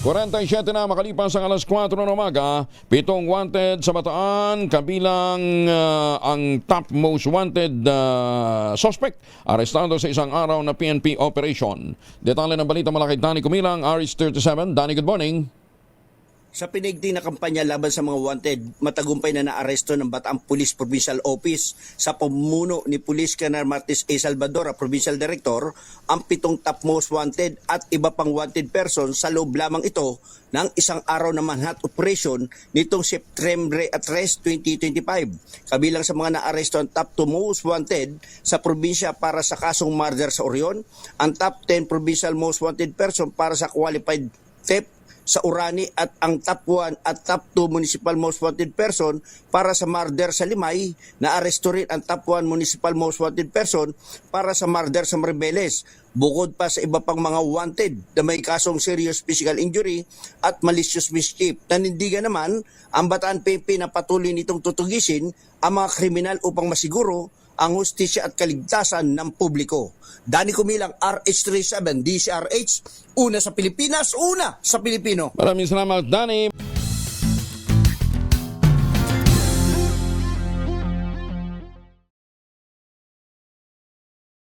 47 na makalipas ang alas 4 ng umaga, pitong wanted sa Bataan kabilang ah, ang top most wanted ah, suspect arestado sa isang araw na PNP operation. Detalye ng balita mula kay Danny Kumilang, RH37. Danny, good morning. Sa pinigting na kampanya laban sa mga wanted, matagumpay na naaresto ng Bataan Police Provincial Office sa pamuno ni Police Colonel Martis A. Salvador, Provincial Director, ang pitong top most wanted at iba pang wanted person sa loob lamang ito ng isang araw na manhunt operation nitong September at 3, 2025. Kabilang sa mga naaresto ang top 2 most wanted sa probinsya para sa kasong murder sa Orion, ang top 10 provincial most wanted person para sa qualified theft sa Urani at ang top 1 at top 2 municipal most wanted person para sa murder sa Limay na aresto rin ang top 1 municipal most wanted person para sa murder sa Maribeles. Bukod pa sa iba pang mga wanted na may kasong serious physical injury at malicious mischief. Nanindigan naman ang Bataan PP na patuloy nitong tutugisin ang mga kriminal upang masiguro ang hustisya at kaligtasan ng publiko. Dani Kumilang, RH37, DCRH, una sa Pilipinas, una sa Pilipino. Maraming salamat, Danny.